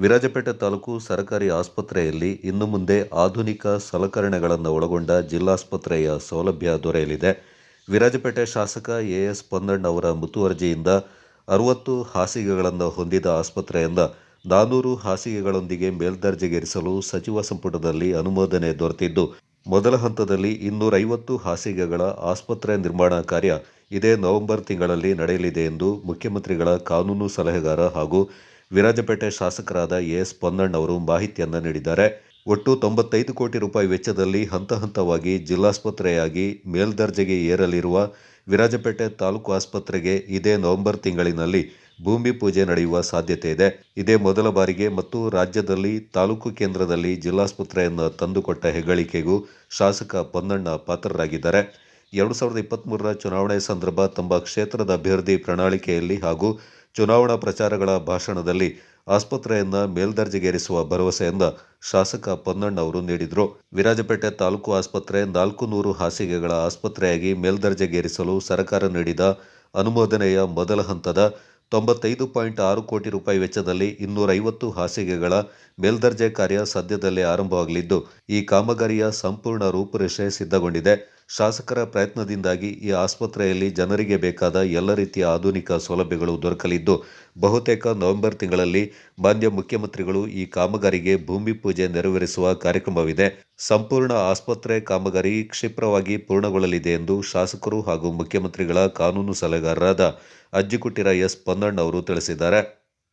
ವಿರಾಜಪೇಟೆ ತಾಲೂಕು ಸರ್ಕಾರಿ ಆಸ್ಪತ್ರೆಯಲ್ಲಿ ಇನ್ನು ಮುಂದೆ ಆಧುನಿಕ ಸಲಕರಣೆಗಳನ್ನು ಒಳಗೊಂಡ ಜಿಲ್ಲಾಸ್ಪತ್ರೆಯ ಸೌಲಭ್ಯ ದೊರೆಯಲಿದೆ. ವಿರಾಜಪೇಟೆ ಶಾಸಕ ಎಎಸ್ ಪೊನ್ನಣ್ಣ ಅವರ ಮುತುವರ್ಜಿಯಿಂದ ಅರವತ್ತು ಹಾಸಿಗೆಗಳನ್ನು ಹೊಂದಿದ ಆಸ್ಪತ್ರೆಯಿಂದ ನಾನೂರು ಹಾಸಿಗೆಗಳೊಂದಿಗೆ ಮೇಲ್ದರ್ಜೆಗೇರಿಸಲು ಸಚಿವ ಸಂಪುಟದಲ್ಲಿ ಅನುಮೋದನೆ ದೊರೆತಿದ್ದು, ಮೊದಲ ಹಂತದಲ್ಲಿ ಇನ್ನೂರೈವತ್ತು ಹಾಸಿಗೆಗಳ ಆಸ್ಪತ್ರೆ ನಿರ್ಮಾಣ ಕಾರ್ಯ ಇದೇ ನವೆಂಬರ್ ತಿಂಗಳಲ್ಲಿ ನಡೆಯಲಿದೆ ಎಂದು ಮುಖ್ಯಮಂತ್ರಿಗಳ ಕಾನೂನು ಸಲಹೆಗಾರ ಹಾಗೂ ವಿರಾಜಪೇಟೆ ಶಾಸಕರಾದ ಎಸ್ ಪೊನ್ನಣ್ಣ ಅವರು ಮಾಹಿತಿಯನ್ನು ನೀಡಿದ್ದಾರೆ. ಒಟ್ಟು ತೊಂಬತ್ತೈದು ಕೋಟಿ ರೂಪಾಯಿ ವೆಚ್ಚದಲ್ಲಿ ಹಂತ ಹಂತವಾಗಿ ಜಿಲ್ಲಾಸ್ಪತ್ರೆಯಾಗಿ ಮೇಲ್ದರ್ಜೆಗೆ ಏರಲಿರುವ ವಿರಾಜಪೇಟೆ ತಾಲೂಕು ಆಸ್ಪತ್ರೆಗೆ ಇದೇ ನವೆಂಬರ್ ತಿಂಗಳಿನಲ್ಲಿ ಭೂಮಿ ಪೂಜೆ ನಡೆಯುವ ಸಾಧ್ಯತೆ ಇದೆ. ಇದೇ ಮೊದಲ ಬಾರಿಗೆ ಮತ್ತು ರಾಜ್ಯದಲ್ಲಿ ತಾಲೂಕು ಕೇಂದ್ರದಲ್ಲಿ ಜಿಲ್ಲಾಸ್ಪತ್ರೆಯನ್ನು ತಂದುಕೊಟ್ಟ ಹೆಗ್ಗಳಿಕೆಗೂ ಶಾಸಕ ಪೊನ್ನಣ್ಣ ಪಾತ್ರರಾಗಿದ್ದಾರೆ. ಎರಡು ಸಾವಿರದ ಇಪ್ಪತ್ತ್ಮೂರರ ಚುನಾವಣೆ ಸಂದರ್ಭ ತಮ್ಮ ಕ್ಷೇತ್ರದ ಅಭ್ಯರ್ಥಿ ಪ್ರಣಾಳಿಕೆಯಲ್ಲಿ ಹಾಗೂ ಚುನಾವಣಾ ಪ್ರಚಾರಗಳ ಭಾಷಣದಲ್ಲಿ ಆಸ್ಪತ್ರೆಯನ್ನು ಮೇಲ್ದರ್ಜೆಗೇರಿಸುವ ಭರವಸೆಯನ್ನ ಶಾಸಕ ಪೊನ್ನಣ್ಣ ಅವರು ನೀಡಿದರು. ವಿರಾಜಪೇಟೆ ತಾಲೂಕು ಆಸ್ಪತ್ರೆ ನಾಲ್ಕು ನೂರು ಹಾಸಿಗೆಗಳ ಆಸ್ಪತ್ರೆಯಾಗಿ ಮೇಲ್ದರ್ಜೆಗೇರಿಸಲು ಸರ್ಕಾರ ನೀಡಿದ ಅನುಮೋದನೆಯ ಮೊದಲ ಹಂತದ ತೊಂಬತ್ತೈದು ಪಾಯಿಂಟ್ ಆರು ಕೋಟಿ ರೂಪಾಯಿ ವೆಚ್ಚದಲ್ಲಿ ಇನ್ನೂರೈವತ್ತು ಹಾಸಿಗೆಗಳ ಮೇಲ್ದರ್ಜೆ ಕಾರ್ಯ ಸದ್ಯದಲ್ಲೇ ಆರಂಭವಾಗಲಿದ್ದು, ಈ ಕಾಮಗಾರಿಯ ಸಂಪೂರ್ಣ ರೂಪುರೇಷೆ ಸಿದ್ಧಗೊಂಡಿದೆ. ಶಾಸಕರ ಪ್ರಯತ್ನದಿಂದಾಗಿ ಈ ಆಸ್ಪತ್ರೆಯಲ್ಲಿ ಜನರಿಗೆ ಬೇಕಾದ ಎಲ್ಲ ರೀತಿಯ ಆಧುನಿಕ ಸೌಲಭ್ಯಗಳು ದೊರಕಲಿದ್ದು, ಬಹುತೇಕ ನವೆಂಬರ್ ತಿಂಗಳಲ್ಲಿ ಮಾನ್ಯ ಮುಖ್ಯಮಂತ್ರಿಗಳು ಈ ಕಾಮಗಾರಿಗೆ ಭೂಮಿ ಪೂಜೆ ನೆರವೇರಿಸುವ ಕಾರ್ಯಕ್ರಮವಿದೆ. ಸಂಪೂರ್ಣ ಆಸ್ಪತ್ರೆ ಕಾಮಗಾರಿ ಕ್ಷಿಪ್ರವಾಗಿ ಪೂರ್ಣಗೊಳ್ಳಲಿದೆ ಎಂದು ಶಾಸಕರು ಹಾಗೂ ಮುಖ್ಯಮಂತ್ರಿಗಳ ಕಾನೂನು ಸಲಹೆಗಾರರಾದ ಅಜ್ಜಿಕುಟ್ಟಿರ ಎಸ್ ಪೊನ್ನಣ್ಣ ಅವರು ತಿಳಿಸಿದ್ದಾರೆ.